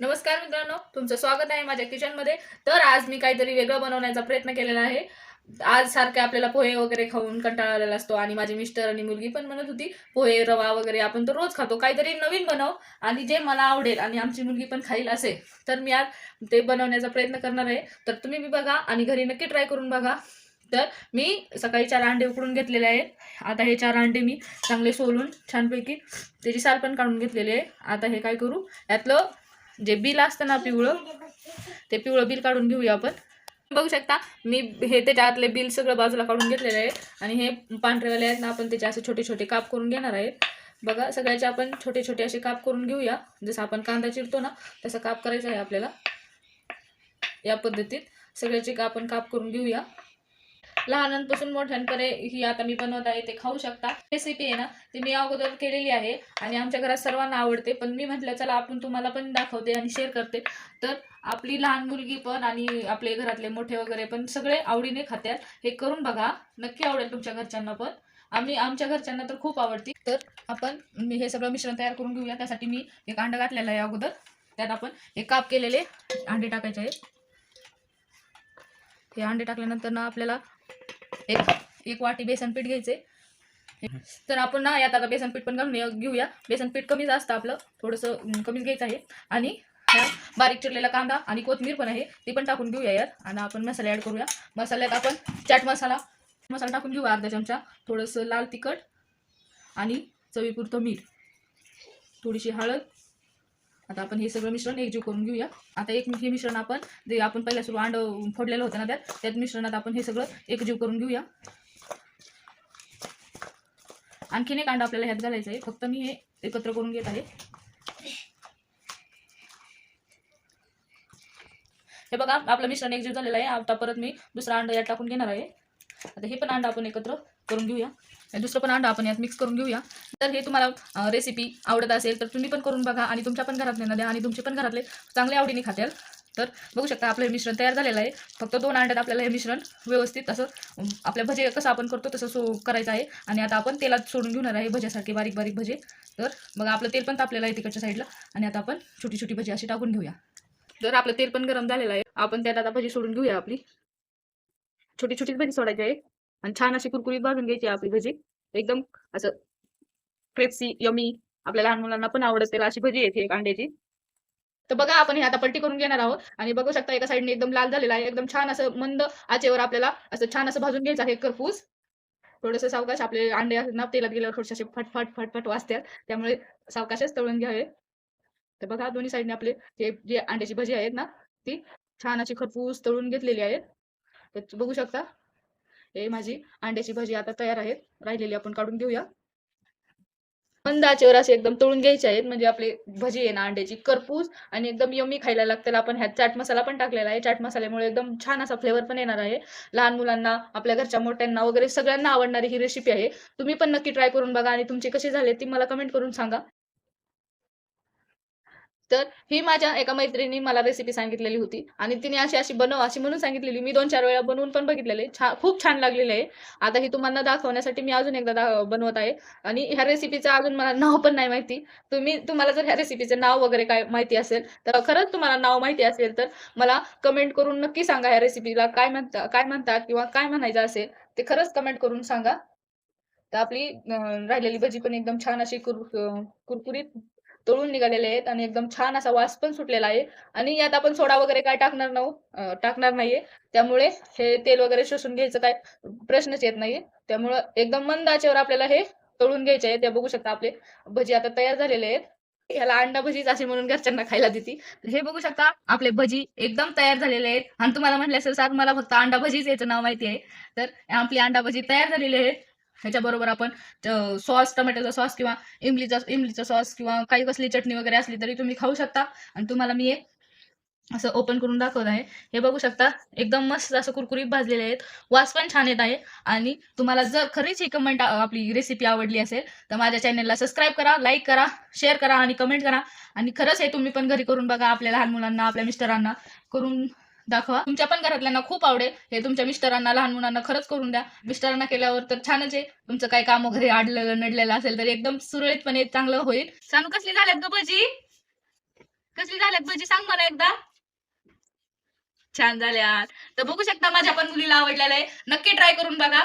नमस्कार मित्रांनो तुमचं स्वागत आहे माझ्या किचनमध्ये तर आज मी काहीतरी वेगळं बनवण्याचा प्रयत्न केलेला आहे. आज सारखे आपल्याला पोहे वगैरे खाऊन कंटाळा आलेला असतो आणि माझी मिस्टर आणि मुलगी पण म्हणत होती पोहे रवा वगैरे आपण तर रोज खातो. काहीतरी नवीन बनव आणि जे मला आवडेल आणि आमची मुलगी पण खाईल असेल तर मी आज ते बनवण्याचा प्रयत्न करणार आहे. तर तुम्ही बी बघा आणि घरी नक्की ट्राय करून बघा. तर मी सकाळी चार अंडे उकडून घेतलेले आहेत. आता हे चार अंडे मी चांगले सोलून छानपैकी त्याची साल पण काढून घेतलेली आहे. आता हे काय करू? यातलं जे बिल असतं ना पिवळं ते पिवळं बिल काढून घेऊया आपण. बघू शकता मी हे त्याच्या आतले बिल सगळं बाजूला काढून घेतलेले आहे. आणि हे पांढरेवाले आहेत ना आपण त्याचे असे छोटे छोटे काप करून घेणार आहेत बघा सगळ्याचे आपण छोटे छोटे असे काप करून घेऊया. जसं आपण कांदा चिरतो ना तसा काप करायचा आहे आपल्याला. या पद्धतीत सगळ्याचे आपण काप करून घेऊया. लहानांपासून मोठ्यांकडे ही आता मी बनवत आहे ते खाऊ शकता. रेसिपी आहे ना ती मी अगोदर केलेली आहे आणि आमच्या घरात सर्वांना आवडते. पण मी म्हटलं चला आपण तुम्हाला पण दाखवते आणि शेअर करते. तर आपली लहान मुलगी पण आणि आपले घरातले मोठे वगैरे पण सगळे आवडीने खात्यात. हे करून बघा नक्की आवडेल तुमच्या घरच्यांना पण. आम्ही आमच्या घरच्यांना तर खूप आवडते. तर आपण मी हे सगळं मिश्रण तयार करून घेऊया. त्यासाठी मी एक अंडा घातलेला आहे अगोदर. त्यात आपण हे काप केलेले अंडे टाकायचे आहे हे अंडे टाकल्यानंतर ना आपल्याला एक एक वाटी बेसन पीठ घ्यायचे. तर आपण ना यात आता बेसन पीठ पण घालून घेऊया. बेसन पीठ कमीच असतं आपलं. थोडंसं कमीच घ्यायचं आहे. आणि बारीक चिरलेला कांदा आणि कोथमीर पण आहे ती पण टाकून घेऊया यात. आणि आपण मसाले ॲड करूया. मसाल्यात आपण चाट मसाला मसाला टाकून घेऊ अर्धा चमचा. थोडंसं लाल तिखट आणि चवीपुरतं मीठ. थोडीशी हळद. आता आपण हे सगळं मिश्रण एकजीव करून घेऊया. आता एक हे मिश्रण आपण जे आपण पहिल्या सुरू अंड फोडलेलं होतं ना त्यात त्यात मिश्रणात आपण हे सगळं एकजीव करून घेऊया. आणखीन एक अंड आपल्याला ह्यात घालायचं आहे. फक्त मी हे एकत्र करून घेत आहे. हे बघा आपलं मिश्रण एकजीव झालेलं आहे. आता परत मी दुसरा अंडा यात टाकून घेणार आहे. आता हे पण अंडा आपण एकत्र करून घेऊया. दुसरं पण अंडा आपण यात मिक्स करून घेऊया. तर हे तुम्हाला रेसिपी आवडत असेल तर तुम्ही पण करून बघा आणि तुमच्या पण घरातल्यांना द्या आणि तुमचे पण घरातले चांगले आवडीने खात्याल तर बघू शकता आपलं हे मिश्रण तयार झालेलं आहे. फक्त दोन अंड्यात आपल्याला हे मिश्रण व्यवस्थित असं आपल्या भजे कसं आपण करतो तसं सो करायचं आहे. आणि आता आपण तेलात सोडून घेणार आहे भज्यासारखे बारीक बारीक भजे. तर बघा आपलं तेल पण तापलेलं आहे तिकडच्या साईडला आणि आता आपण छोटी छोटी भजी अशी टाकून घेऊया. तर आपलं तेल पण गरम झालेलं आहे. आपण त्यात आता भजी सोडून घेऊया आपली. छोटी छोटी भजी सोडायची आहे. आणि छान अशी कुरकुरीत भाजून घ्यायची आपली भजी. एकदम असं क्रेप्सी यमी आपल्या लहान मुलांना पण आवडत त्याला अशी भजी येते एक अंड्याची. तर बघा आपण हे आता पलटी करून घेणार आहोत. आणि बघू शकता एका साईडने एकदम लाल झालेला आहे. एकदम छान असं मंद आचेवर आपल्याला असं छान असं भाजून घ्यायचं आहे करपूस थोडस सावकाश आपले अंडे असतात ना तेलात गेल्यावर थोडेसे फटफट फटफट वाचतात त्यामुळे सावकाशच तळून घ्यावे. तर बघा दोन्ही साईडने आपले जे जे अंड्याची भजी आहेत ना ती छान अशी खरपूस तळून घेतलेली आहेत तर बघू शकता. हे माझी अंड्याची भजी आता तयार आहेत. राहिलेली आपण काढून घेऊया. मंदाचेवर असे एकदम तळून घ्यायचे आहेत. म्हणजे आपले भजी आहे ना अंड्याची करपूस आणि एकदम यमी खायला लागतील आपण ह्यात चाट मसाला पण टाकलेला आहे. चाट मसाल्यामुळे एकदम छान असा फ्लेवर पण येणार आहे. लहान मुलांना आपल्या घरच्या मोठ्यांना वगैरे सगळ्यांना आवडणारी ही रेसिपी आहे. तुम्ही पण नक्की ट्राय करून बघा आणि तुमची कशी झाली ती मला कमेंट करून सांगा. तर ही माझ्या एका मैत्रिणी मला रेसिपी सांगितलेली होती. आणि तिने अशी अशी बनव अशी म्हणून सांगितलेली. मी दोन चार वेळा बनवून पण बघितलेले. छान खूप छान लागलेले आहे. आता ही तुम्हाला दाखवण्यासाठी मी अजून एकदा बनवत आहे. आणि ह्या रेसिपीचं अजून मला नाव पण नाही माहिती. तुम्ही तुम्हाला जर ह्या रेसिपीचं नाव वगैरे काय माहिती असेल तर खरंच तुम्हाला नाव माहिती असेल तर मला कमेंट करून नक्की सांगा ह्या रेसिपीला काय म्हणता काय म्हणता किंवा काय म्हणायचं असेल ते खरंच कमेंट करून सांगा. तर आपली राहिलेली भजी पण एकदम छान अशी कुर कुरकुरीत तळून निघालेले आहेत आणि एकदम छान असा वास पण सुटलेला आहे. आणि यात आपण सोडा वगैरे काय टाकणार नाही टाकणार नाहीये. त्यामुळे हे तेल वगैरे शोषून घ्यायचं काय प्रश्नच येत नाहीये. त्यामुळं एकदम मंद आचेवर आपल्याला हे तळून घ्यायचे आहे ते बघू शकता आपले भजी आता तयार झालेले आहेत. ह्याला अंडा भजीच असे म्हणून घरच्यांना खायला देते. हे बघू शकता आपले भजी एकदम तयार झालेले आहेत. आणि तुम्हाला म्हटलं असेल सर मला फक्त अंडा भजीच याचं नाव माहिती आहे. तर आपली अंडा भजी तयार झालेली आहे. ह्याच्याबरोबर आपण सॉस टोमॅटोचा सॉस किंवा इमलीचा इमलीचा सॉस किंवा काही कसली चटणी वगैरे असली तरी तुम्ही खाऊ शकता. आणि तुम्हाला मी असं ओपन करून दाखवत आहे. हे बघू शकता एकदम मस्त असं कुरकुरीत भाजलेले आहेत. वास पण छान येत आहे. आणि तुम्हाला जर खरीच ही कमेंट आपली रेसिपी आवडली असेल तर माझ्या चॅनलला सबस्क्राईब करा लाईक करा शेअर करा आणि कमेंट करा. आणि खरंच हे तुम्ही पण घरी करून बघा आपल्या लहान मुलांना आपल्या मिस्टरांना. करून दाखवा. तुमच्या पण घरातल्यांना खूप आवडेल. हे तुमच्या मिस्टरांना लहान मुलांना खरंच करून द्या. मिस्टरांना केल्यावर तर छानच आहे. तुमचं काही काम वगैरे आडलेलं नडलेलं असेल तर एकदम सुरळीतपणे चांगलं होईल. सांग कसली झाल्यात ग भजी? कसली झाल्यात भजी? सांग मला एकदा. छान झाल्यात. तर बघू शकता माझ्या पण मुलीला आवडलेलं आहे. नक्की ट्राय करून बघा.